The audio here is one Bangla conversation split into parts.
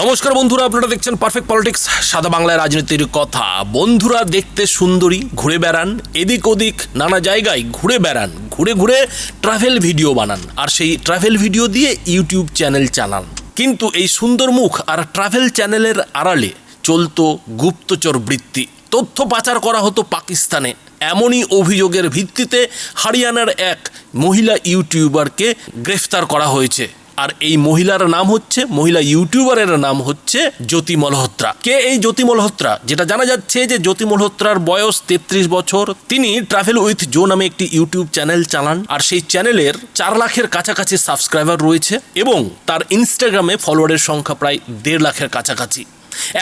নমস্কার বন্ধুরা, আপনারা দেখছেন পারফেক্ট পলিটিক্স সাদা বাংলায় রাজনীতির কথা। বন্ধুরা, দেখতে সুন্দরী, ঘুরে বেড়ান, এদিক ওদিক, নানা জায়গায় ঘুরে বেড়ান, ঘুরে ঘুরে ট্রাভেল ভিডিও বানান, আর সেই ট্রাভেল ভিডিও দিয়ে ইউটিউব চ্যানেল চালান। কিন্তু এই সুন্দর মুখ আর ট্রাভেল চ্যানেলের আড়ালে চলতো গুপ্তচর বৃত্তি। তথ্য পাচার করা হতো পাকিস্তানে। এমনই অভিযোগের ভিত্তিতে হরিয়ানার এক মহিলা ইউটিউবারকে গ্রেফতার করা হয়েছে। আর এই মহিলার নাম হচ্ছে, মহিলা ইউটিউবারের নাম হচ্ছে জ্যোতি মলহোত্রা কে এই জ্যোতি মলহোত্রা যেটা জানা যাচ্ছে যে জ্যোতি মলহোত্রার বয়স তেত্রিশ বছর। তিনি ট্রাভেল উইথ জো নামে একটি ইউটিউব চ্যানেল চালান, আর সেই চ্যানেলের চার লাখের কাছাকাছি সাবস্ক্রাইবার রয়েছে এবং তার ইনস্টাগ্রামে ফলোয়ারের সংখ্যা প্রায় দেড় লাখের কাছাকাছি।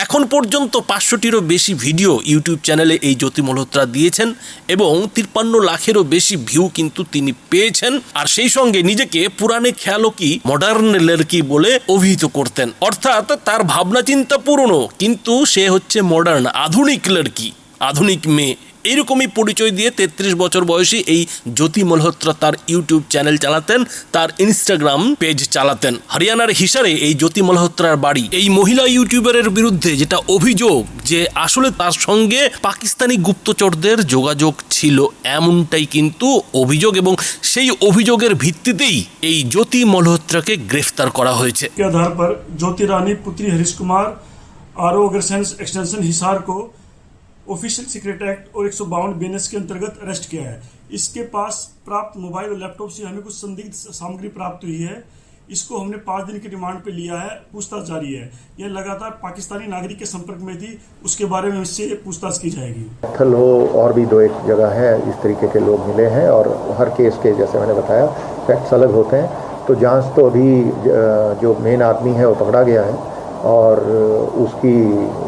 এখন পর্যন্ত পাঁচশোটিরও বেশি ভিডিও ইউটিউব চ্যানেলে এই জ্যোতি মলহোত্রা দিয়েছেন এবং তিপ্পান্ন লাখেরও বেশি ভিউ কিন্তু তিনি পেয়েছেন। আর সেই সঙ্গে নিজেকে পুরানে খেয়ালো কি মডার্ন লেরকি বলে অভিহিত করতেন। অর্থাৎ তার ভাবনা চিন্তা পুরনো, কিন্তু সে হচ্ছে মডার্ন আধুনিক লেরকি আধুনিক মেয়ে। এরকমই পরিচয় দিয়ে ৩৩ বছর বয়সী এই জ্যোতি মলহোত্রা তার ইউটিউব চ্যানেল চালাতেন, তার ইনস্টাগ্রাম পেজ চালাতেন। হরিয়ানার হিসারে এই জ্যোতি মলহোত্রার বাড়ি। এই মহিলা ইউটিউবারের বিরুদ্ধে যেটা অভিযোগ যে আসলে তার সঙ্গে পাকিস্তানি গুপ্তচরদের যোগাযোগ ছিল, এমনটাই কিন্তু অভিযোগ এবং সেই অভিযোগের ভিত্তিতেই এই জ্যোতি মলহোত্রাকে গ্রেফতার করা হয়েছে। জ্যোতি রানী, পুত্রী হরিশ কুমার, আরও এক্সটেনশন হিসার কো ऑफिशियल सीक्रेट एक्ट और एक सौ बावन के अंतर्गत अरेस्ट किया है। इसके पास प्राप्त मोबाइल और लैपटॉप से हमें कुछ संदिग्ध सामग्री प्राप्त हुई है। इसको हमने पाँच दिन की रिमांड पे लिया है, पूछताछ जारी है। यह लगातार पाकिस्तानी नागरिक के संपर्क में थी, उसके बारे में इससे पूछताछ की जाएगी। थल और भी दो एक जगह है, इस तरीके के लोग मिले हैं और हर केस के, जैसे मैंने बताया फैक्ट्स अलग होते हैं। तो जाँच तो अभी जो मेन आदमी है, वो पकड़ा गया है और उसकी,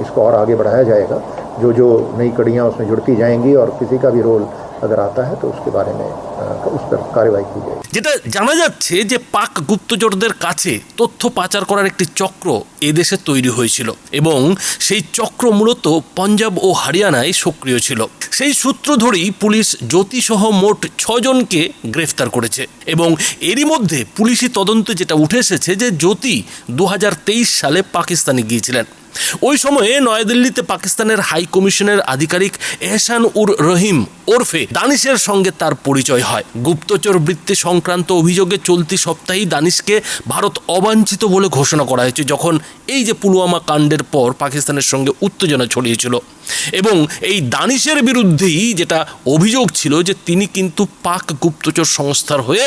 इसको और आगे बढ़ाया जाएगा। जो जो नई कड़ियाँ उसमें जुड़ती जाएँगी और किसी का भी रोल अगर आता है तो उसके बारे में उस पर कार्रवाई की जाएगी যেটা জানা যাচ্ছে যে পাক গুপ্তচরদের কাছে তথ্য পাচার করার একটি চক্র এদেশে তৈরি হয়েছিল এবং সেই চক্র মূলত পঞ্জাব ও হরিয়ানায় সক্রিয় ছিল সেই সূত্র ধরেই পুলিশ জ্যোতিসহ মোট ছজনকে গ্রেফতার করেছে এবং এরই মধ্যে পুলিশি তদন্তে যেটা উঠে এসেছে যে জ্যোতি দু সালে পাকিস্তানে গিয়েছিলেন ওই সময়ে নয়াদিল্লিতে পাকিস্তানের হাই কমিশনের আধিকারিক এহসান উর রহিম ওরফে দানিশের সঙ্গে তার পরিচয় হয় গুপ্তচর বৃত্তি সংক্রান্ত অভিযোগে চলতি সপ্তাহেই দানিশকে ভারত অবাঞ্ছিত বলে ঘোষণা করা হয়েছে, যখন এই যে পুলওয়ামা কাণ্ডের পর পাকিস্তানের সঙ্গে উত্তেজনা ছড়িয়েছিল। এবং এই দানিশের বিরুদ্ধেই যেটা অভিযোগ ছিল যে তিনি কিন্তু পাক গুপ্তচর সংস্থার হয়ে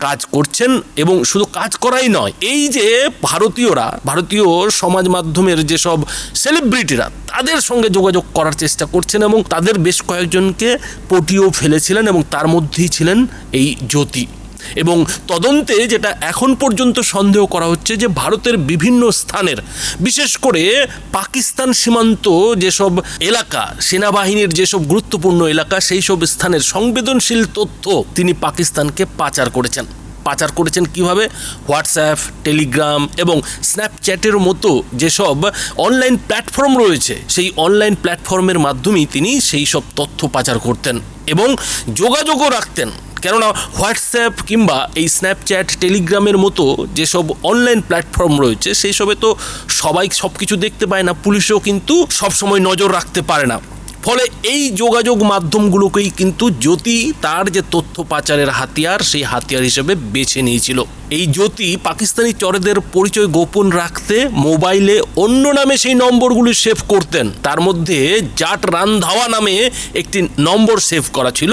কাজ করছেন এবং শুধু কাজ করাই নয়, এই যে ভারতীয়রা, ভারতীয় সমাজ মাধ্যমের যেসব সেলিব্রিটিরা তাদের সঙ্গে যোগাযোগ করার চেষ্টা করছেন এবং তাদের বেশ কয়েকজনকে পটিও ফেলেছিলেন এবং তার মধ্যেই ছিলেন এই জ্যোতি। এবং তদন্তে যেটা এখন পর্যন্ত সন্দেহ করা হচ্ছে যে ভারতের বিভিন্ন স্থানের, বিশেষ করে পাকিস্তান সীমান্ত যেসব এলাকা, সেনাবাহিনীর যেসব গুরুত্বপূর্ণ এলাকা, সেই সব স্থানের সংবেদনশীল তথ্য তিনি পাকিস্তানকে পাচার করেছেন। পাচার করেছেন কীভাবে? হোয়াটসঅ্যাপ, টেলিগ্রাম এবং স্ন্যাপচ্যাটের মতো যেসব অনলাইন প্ল্যাটফর্ম রয়েছে, সেই অনলাইন প্ল্যাটফর্মের মাধ্যমেই তিনি সেই সব তথ্য পাচার করতেন এবং যোগাযোগও রাখতেন। কেননা হোয়াটসঅ্যাপ কিংবা এই স্ন্যাপচ্যাট টেলিগ্রামের মতো যেসব অনলাইন প্ল্যাটফর্ম রয়েছে সেই সবে তো সবাই সব কিছু দেখতে পায় না, পুলিশও কিন্তু সবসময় নজর রাখতে পারে না। ফলে এই যোগাযোগ মাধ্যমগুলোকেই কিন্তু জ্যোতি তার যে তথ্য পাচারের হাতিয়ার, সেই হাতিয়ার হিসেবে বেছে নিয়েছিল। এই জ্যোতি পাকিস্তানি চরেদের পরিচয় গোপন রাখতে মোবাইলে অন্য নামে সেই নম্বরগুলি সেভ করতেন। তার মধ্যে জাট রান্ধাওয়া নামে একটি নম্বর সেভ করা ছিল।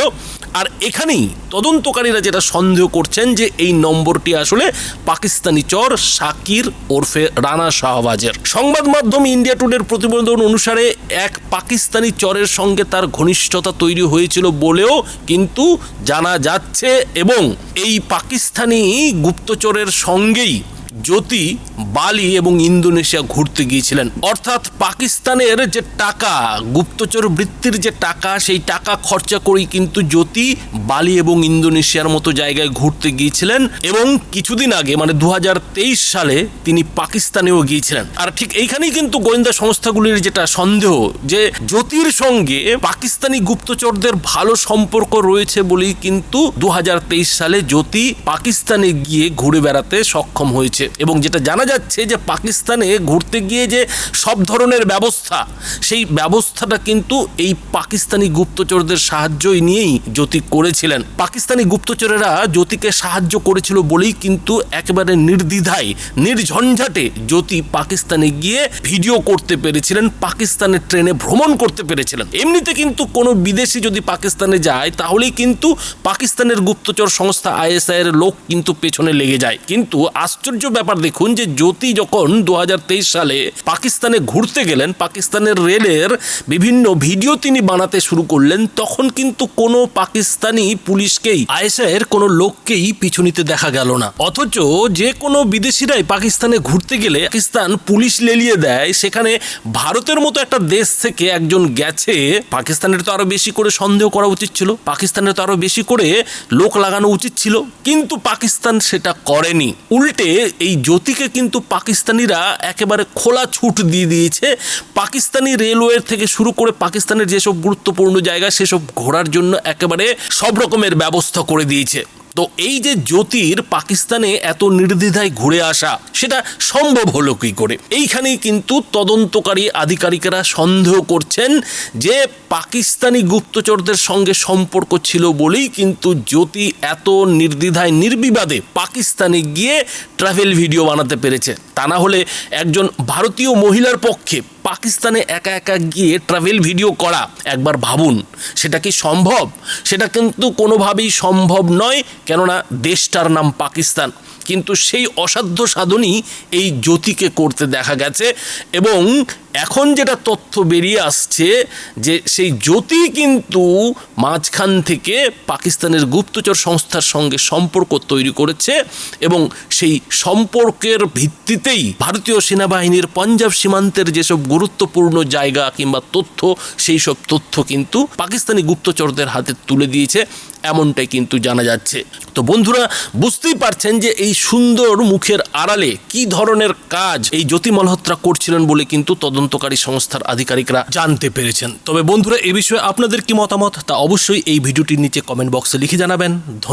আর এখানেই তদন্তকারীরা যেটা সন্দেহ করছেন যে এই নম্বরটি আসলে পাকিস্তানি চর শাকির ওরফে রানা শাহবাজের। সংবাদ মাধ্যম ইন্ডিয়া টুডের প্রতিবেদন অনুসারে এক পাকিস্তানি চরের সঙ্গে তার ঘনিষ্ঠতা তৈরি হয়েছিল বলেও কিন্তু জানা যাচ্ছে এবং এই পাকিস্তানি গুপ্তচরের সঙ্গেই জ্যোতি বালি এবং ইন্দোনেশিয়া ঘুরতে গিয়েছিলেন। অর্থাৎ পাকিস্তানের যে টাকা, গুপ্তচর বৃত্তির যে টাকা, সেই টাকা খরচা করেই কিন্তু জ্যোতি বালি এবং ইন্দোনেশিয়ার মতো জায়গায় ঘুরতে গিয়েছিলেন এবং কিছুদিন আগে মানে দু সালে, তিনি পাকিস্তানেও গিয়েছিলেন। আর ঠিক এইখানেই কিন্তু গোয়েন্দা সংস্থাগুলির যেটা সন্দেহ, যে জ্যোতির সঙ্গে পাকিস্তানি গুপ্তচরদের ভালো সম্পর্ক রয়েছে বলেই কিন্তু দু হাজার তেইশ সালে জ্যোতি পাকিস্তানে গিয়ে ঘুরে বেড়াতে সক্ষম হয়েছে হয়েছে। এবং যেটা জানা যাচ্ছে যে পাকিস্তানে ঘুরতে গিয়ে যে সব ধরনের ব্যবস্থা, সেই ব্যবস্থাটা কিন্তু এই পাকিস্তানি গুপ্তচরদের সাহায্যই নিয়েই জ্যোতি করেছিলেন। পাকিস্তানি গুপ্তচরেরা জ্যোতিকে সাহায্য করেছিল বলেই কিন্তু একেবারে নির্দ্বিধায়, নির্ঝঞ্ঝাটে জ্যোতি পাকিস্তানে গিয়ে ভিডিও করতে পেরেছিলেন, পাকিস্তানের ট্রেনে ভ্রমণ করতে পেরেছিলেন। এমনিতে কিন্তু কোনো বিদেশি যদি পাকিস্তানে যায়, তাহলেই কিন্তু পাকিস্তানের গুপ্তচর সংস্থা আইএসআই এর লোক কিন্তু পেছনে লেগে যায়। কিন্তু আশ্চর্য ব্যাপার দেখুন যে জ্যোতি যখন দু হাজার তেইশ সালে পাকিস্তানে ঘুরতে গেলেন, পাকিস্তানের রেলের বিভিন্ন ভিডিও তিনি বানাতে শুরু করলেন, তখন কিন্তু কোনো পাকিস্তানি পুলিশকেই এর কোনো লোককেই পিছু নিতে দেখা গেল না। অথচ যে কোনো বিদেশিরাই পাকিস্তানে ঘুরতে গেলে পাকিস্তান পুলিশ লেলিয়ে দেয়, সেখানে ভারতের মতো একটা দেশ থেকে একজন গেছে। পাকিস্তানের তো আরও বেশি করে সন্দেহ করা উচিত ছিল, পাকিস্তানের তো আরও বেশি করে লোক লাগানো উচিত ছিল, কিন্তু পাকিস্তান সেটা করেনি। উল্টে এই জ্যোতিকে কিন্তু পাকিস্তানিরা একেবারে খোলা ছুট দিয়ে দিয়েছে। পাকিস্তানি রেলওয়ে থেকে শুরু করে পাকিস্তানের যেসব গুরুত্বপূর্ণ জায়গা, সেসব ঘোরার জন্য একেবারে সব রকমের ব্যবস্থা করে দিয়েছে। তো এই যে জ্যোতির পাকিস্তানে এত নির্দ্বিধায় ঘুরে আসা, সেটা সম্ভব হলো কি করে? এইখানেই কিন্তু তদন্তকারী আধিকারিকেরা সন্দেহ করছেন যে পাকিস্তানি গুপ্তচরদের সঙ্গে সম্পর্ক ছিল বলেই কিন্তু জ্যোতি এত নির্দ্বিধায়, নির্বিবাদে পাকিস্তানে গিয়ে ট্রাভেল ভিডিও বানাতে পেরেছে। তা না হলে একজন ভারতীয় মহিলার পক্ষে পাকিস্তানে একা একা গিয়ে ট্রাভেল ভিডিও করা, একবার ভাবুন, সেটা কি সম্ভব? সেটা কিন্তু কোনোভাবেই সম্ভব নয়, কেননা দেশটার নাম পাকিস্তান। কিন্তু সেই অসাধ্য সাধনই এই জ্যোতিকে করতে দেখা গেছে এবং এখন যেটা তথ্য বেরিয়ে আসছে যে সেই জ্যোতি কিন্তু মাঝখান থেকে পাকিস্তানের গুপ্তচর সংস্থার সঙ্গে সম্পর্ক তৈরি করেছে এবং সেই সম্পর্কের ভিত্তিতেই ভারতীয় সেনাবাহিনীর পাঞ্জাব সীমান্তের যেসব গুরুত্বপূর্ণ জায়গা কিংবা তথ্য, সেই সব তথ্য কিন্তু পাকিস্তানি গুপ্তচরদের হাতে তুলে দিয়েছে। এমনটাই কিন্তু জানা যাচ্ছে। তো বন্ধুরা, বুঝতেই পারছেন যে এই সুন্দর মুখের আড়ালে কি ধরনের কাজ এই জ্যোতি মালহোত্রা করছিলেন বলে কিন্তু তদন্তকারী সংস্থার আধিকারিকরা জানতে পেরেছেন। তবে বন্ধুরা, এ বিষয়ে আপনাদের কি মতামত? তা অবশ্যই এই ভিডিওটির নিচে কমেন্ট বক্সে লিখে জানাবেন। ধন্যবাদ।